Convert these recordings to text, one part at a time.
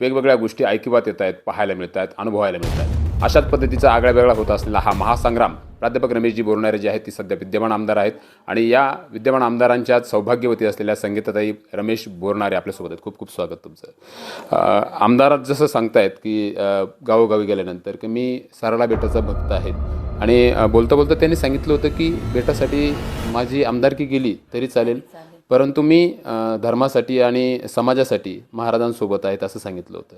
वेगवेगळ्या गोष्टी ऐकिवात येत आहेत पाहायला मिळत आहेत अनुभवायला मिळत आहेत अशाच पद्धतीचा आगळा वेगळा होत असलेला हा महासंग्राम प्राध्यापक रमेशजी बोरणारे जे आहेत ती सध्या विद्यमान आमदार आहेत. आणि या विद्यमान आमदारांच्या सौभाग्यवती असलेल्या संगीताताई रमेश बोरणारे आपल्यासोबत आहेत. खूप खूप स्वागत तुमचं. आमदार जसं सांगतायत की गावोगावी गेल्यानंतर की मी सरळा बेटाचा भक्त आहे. आणि बोलता बोलता त्यांनी सांगितलं होतं की बेटासाठी माझी आमदारकी गेली तरी चालेल. परंतु मी धर्मासाठी आणि समाजासाठी महाराजांसोबत आहेत असं सांगितलं होतं.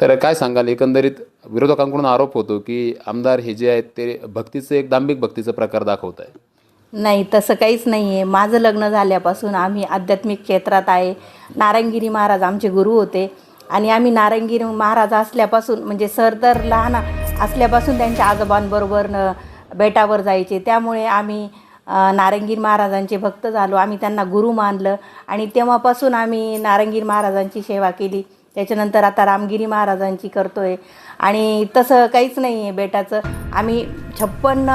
तर काय सांगाल? एकंदरीत विरोधकांकडून आरोप होतो की आमदार हे जे आहेत ते भक्तीचं एक दांभिक भक्तीचा प्रकार दाखवत आहे नाही तसं काहीच नाही आहे माझं लग्न झाल्यापासून आम्ही आध्यात्मिक क्षेत्रात आहे. नारायणगिरी महाराज आमचे गुरु होते. आणि आम्ही नारायणगिरी महाराज असल्यापासून म्हणजे सर तर लहान असल्यापासून त्यांच्या आजोबांबरोबर बेटावर जायचे. त्यामुळे आम्ही नारंगीर महाराजांचे भक्त झालो. आम्ही त्यांना गुरु मानलं. आणि तेव्हापासून आम्ही नारंगीर महाराजांची सेवा केली. त्याच्यानंतर आता रामगिरी महाराजांची करतो आहे आणि तसं काहीच नाही आहे बेटाचं. आम्ही छप्पन्न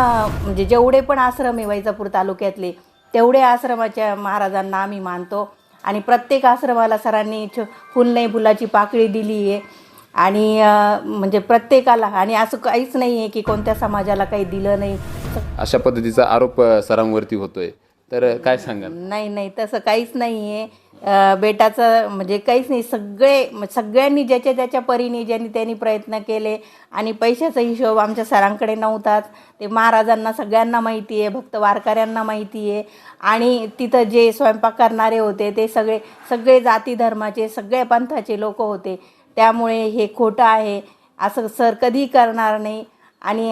म्हणजे जेवढे पण आश्रम आहे वैजापूर तालुक्यातले तेवढे आश्रमाच्या महाराजांना आम्ही मानतो. आणि प्रत्येक आश्रमाला सरांनी छ फुल नाही फुलाची पाकळी दिली आहे आणि म्हणजे प्रत्येकाला आणि असं काहीच नाही आहे की कोणत्या समाजाला काही दिलं नाही. अशा पद्धतीचा आरोप सरांवरती होतोय. तर काय सांगाल? नाही नाही तसं काहीच नाही आहे बेटाचं म्हणजे काहीच नाही. सगळे सगळ्यांनी ज्याच्या ज्याच्या परीने ज्यांनी त्यांनी प्रयत्न केले आणि पैशाचा हिशोब आमच्या सरांकडे नव्हताच. ते महाराजांना सगळ्यांना माहिती आहे भक्त वारकऱ्यांना माहिती आहे आणि तिथं जे स्वयंपाक करणारे होते ते सगळे सगळे जाती धर्माचे सगळे पंथाचे लोक होते. त्यामुळे हे खोटं आहे. असं सर कधी करणार नाही. आणि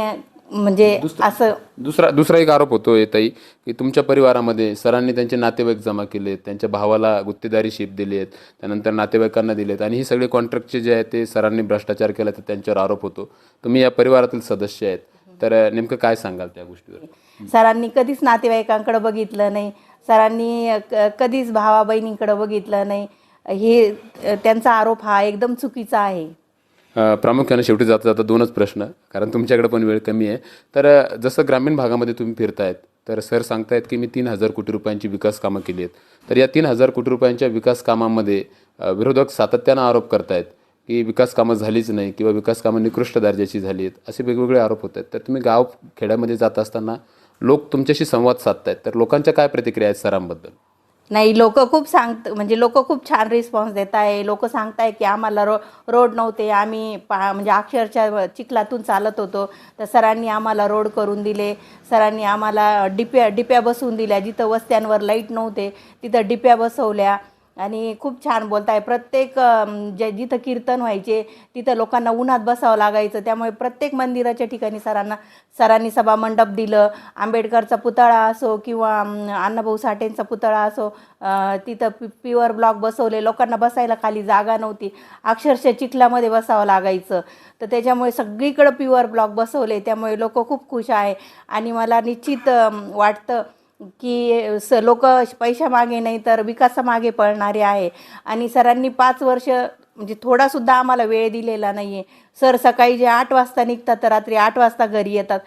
म्हणजे असं दुसरा दुसरा एक आरोप होतोय ताई की तुमच्या परिवारामध्ये सरांनी त्यांचे नातेवाईक जमा केलेत त्यांच्या भावाला गुत्तेदारी शिप दिली आहेत त्यानंतर नातेवाईकांना दिलेत आणि ही सगळे कॉन्ट्रॅक्टचे जे आहेत ते सरांनी भ्रष्टाचार केला तर त्यांच्यावर आरोप होतो. तुम्ही या परिवारातील सदस्य आहेत. तर नेमकं काय सांगाल त्या गोष्टीवर? सरांनी कधीच नातेवाईकांकडे बघितलं नाही. सरांनी कधीच भावा बहिणींकडे बघितलं नाही. हे त्यांचा आरोप हा एकदम चुकीचा आहे. प्रामुख्याने शेवटी जाता जाता दोनच प्रश्न कारण तुमच्याकडे पण वेळ कमी आहे. तर जसं ग्रामीण भागामध्ये तुम्ही फिरतायत तर सर सांगतायत की मी तीन हजार कोटी रुपयांची विकास कामं केली आहेत. तर या तीन हजार कोटी रुपयांच्या विकास कामामध्ये विरोधक सातत्यानं आरोप करतायत की विकास कामं झालीच नाही किंवा विकास कामं निकृष्ट दर्जाची झाली आहेत असे वेगवेगळे आरोप होत आहेत तर तुम्ही गाव खेड्यामध्ये जात असताना लोक तुमच्याशी संवाद साधतायत. तर लोकांच्या काय प्रतिक्रिया आहेत सरांबद्दल? नाही लोक खूप सांगत म्हणजे लोक खूप छान रिस्पॉन्स देत आहे लोक सांगताय की आम्हाला रो रोड नव्हते. आम्ही पा म्हणजे अक्षरशः चिखलातून चालत होतो. तर सरांनी आम्हाला रोड करून दिले. सरांनी आम्हाला डिप्या डिप्या बसवून दिल्या. जिथं वस्त्यांवर लाइट नव्हते तिथं डिप्या बसवल्या. आणि खूप छान बोलताय. प्रत्येक जे जिथं कीर्तन व्हायचे तिथं लोकांना उन्हात बसावं लागायचं. त्यामुळे प्रत्येक मंदिराच्या ठिकाणी सरांना सरांनी सभा मंडप दिलं. आंबेडकरचा पुतळा असो किंवा अण्णाभाऊ साठेंचा पुतळा असो तिथं पि प्युअर ब्लॉक बसवले. लोकांना बसायला खाली जागा नव्हती. अक्षरशः चिखलामध्ये बसावं लागायचं. तर त्याच्यामुळे सगळीकडं प्युअर ब्लॉक बसवले. त्यामुळे लोक खूप खुश आहे. आणि मला निश्चित वाटतं की स लोक पैशामागे नाही तर विकासामागे पळणारे आहे. आणि सरांनी पाच वर्ष म्हणजे थोडासुद्धा आम्हाला वेळ दिलेला नाही आहे सर सकाळी जे आठ वाजता निघतात तर रात्री आठ वाजता घरी येतात.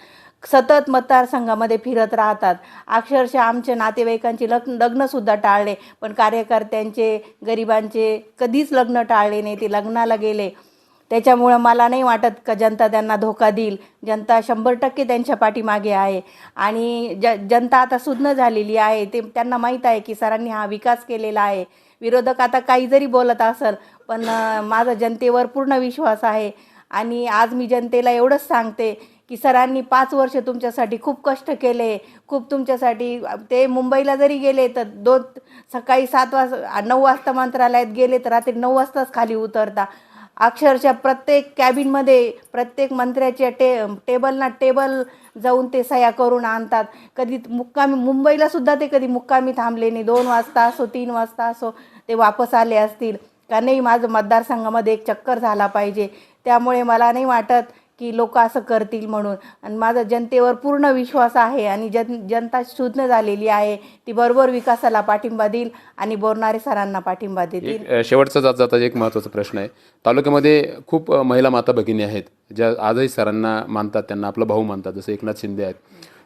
सतत मतदारसंघामध्ये फिरत राहतात. अक्षरशः आमच्या नातेवाईकांची लग्न लग्नसुद्धा टाळले. पण कार्यकर्त्यांचे गरिबांचे कधीच लग्न टाळले नाही. ते लग्नाला गेले. त्याच्यामुळं मला नाही वाटत का जनता त्यांना धोका देईल. जनता शंभर टक्के त्यांच्या पाठीमागे आहे. आणि ज जनता आता सुज्ञ झालेली आहे. ते त्यांना माहीत आहे की सरांनी हा विकास केलेला आहे. विरोधक आता काही जरी बोलत असेल पण माझा जनतेवर पूर्ण विश्वास आहे. आणि आज मी जनतेला एवढंच सांगते की सरांनी पाच वर्ष तुमच्यासाठी खूप कष्ट केले. खूप तुमच्यासाठी ते मुंबईला जरी गेले तर दोन सकाळी सात वाजता नऊ वाजता मंत्रालयात गेले तर रात्री नऊ वाजताच खाली उतरता. अक्षरशः प्रत्येक कॅबिनमध्ये प्रत्येक मंत्र्याच्या टे टेबलना टेबल जाऊन ते सह्या करून आणतात. कधी मुक्कामी मुंबईला सुद्धा ते कधी मुक्कामी थांबले नाही. दोन वाजता असो तीन वाजता असो ते वापस आले असतील. का नाही माझं मतदारसंघामध्ये एक चक्कर झाला पाहिजे. त्यामुळे मला नाही वाटत की लोक असं करतील म्हणून. आणि माझा जनतेवर पूर्ण विश्वास आहे आणि जन जनता शून्य झालेली आहे. ती बरोबर विकासाला पाठिंबा देईल आणि बोरणारे सरांना पाठिंबा देतील. शेवटचा जात जाता एक महत्त्वाचा प्रश्न आहे. तालुक्यामध्ये खूप महिला माता भगिनी आहेत ज्या आजही सरांना मानतात त्यांना आपला भाऊ मानतात जसं एकनाथ शिंदे आहेत.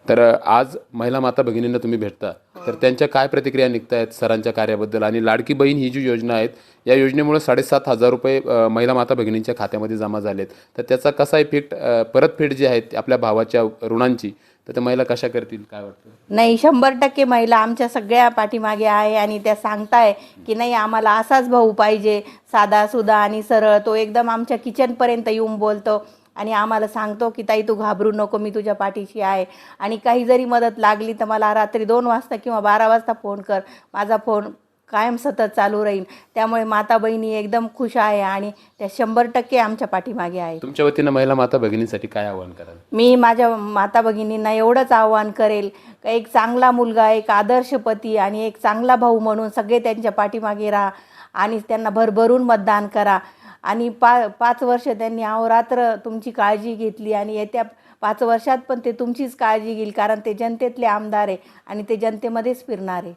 तर आज महिला माता भगिनींना तुम्ही भेटता. तर त्यांच्या काय प्रतिक्रिया निघत आहेत सरांच्या कार्याबद्दल? आणि लाडकी बहीण ही जी योजना आहेत या योजनेमुळे साडेसात हजार रुपये महिला माता भगिनींच्या खात्यामध्ये जमा झालेत. तर त्याचा कसा इफेक्ट परतफेड जी आहे आपल्या भावाच्या ऋणांची तर त्या महिला कशा करतील काय वाटतं? नाही शंभर टक्के महिला आमच्या सगळ्या पाठीमागे आहे आणि त्या सांगताय की नाही आम्हाला असाच भाऊ पाहिजे साधा सुधा आणि सरळ. तो एकदम आमच्या किचनपर्यंत येऊन बोलतो. आणि आम्हाला सांगतो की ताई तू घाबरू नको मी तुझ्या पाठीशी आहे. आणि काही जरी मदत लागली तर मला रात्री दोन वाजता किंवा बारा वाजता फोन कर. माझा फोन कायम सतत चालू राहील त्यामुळे माता बहिणी एकदम खुश आहे आणि त्या शंभर टक्के आमच्या पाठीमागे आहे तुमच्या वतीनं महिला माता भगिनींसाठी काय आवाहन कराल? मी माझ्या माता भगिनींना एवढंच आव्हान करेल. का एक चांगला मुलगा एक आदर्श पती आणि एक चांगला भाऊ म्हणून सगळे त्यांच्या पाठीमागे राहा आणि त्यांना भरभरून मतदान करा. आणि पा पाच वर्ष त्यांनी अहोरात्र तुमची काळजी घेतली आणि येत्या पाच वर्षात पण ते तुमचीच काळजी घेईल कारण ते जनतेतले आमदार आहे आणि ते जनतेमध्येच फिरणार आहे.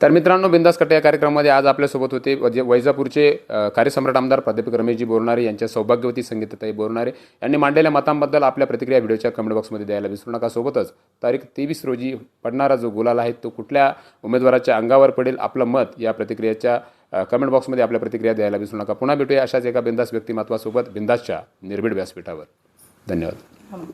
तर मित्रांनो बिंदास कट्टे या कार्यक्रमामध्ये आज आपल्यासोबत होते वैजापूरचे कार्यसम्राट आमदार प्राध्यापक रमेशजी बोरणारे यांच्या सौभाग्यवती संगीतताई बोरणारे यांनी मांडलेल्या मतांबद्दल आपल्या प्रतिक्रिया व्हिडिओच्या कमेंट बॉक्समध्ये द्यायला विसरू नका. सोबतच तारीख तेवीस रोजी पडणारा जो गुलाल आहे तो कुठल्या उमेदवाराच्या अंगावर पडेल आपलं मत या प्रतिक्रियाच्या कमेंट बॉक्समध्ये आपल्या प्रतिक्रिया द्यायला विसरू नका. पुन्हा भेटूया अशाच एका बिंदास व्यक्तिमत्वासोबत बिंदासच्या निर्भीड व्यासपीठावर. धन्यवाद.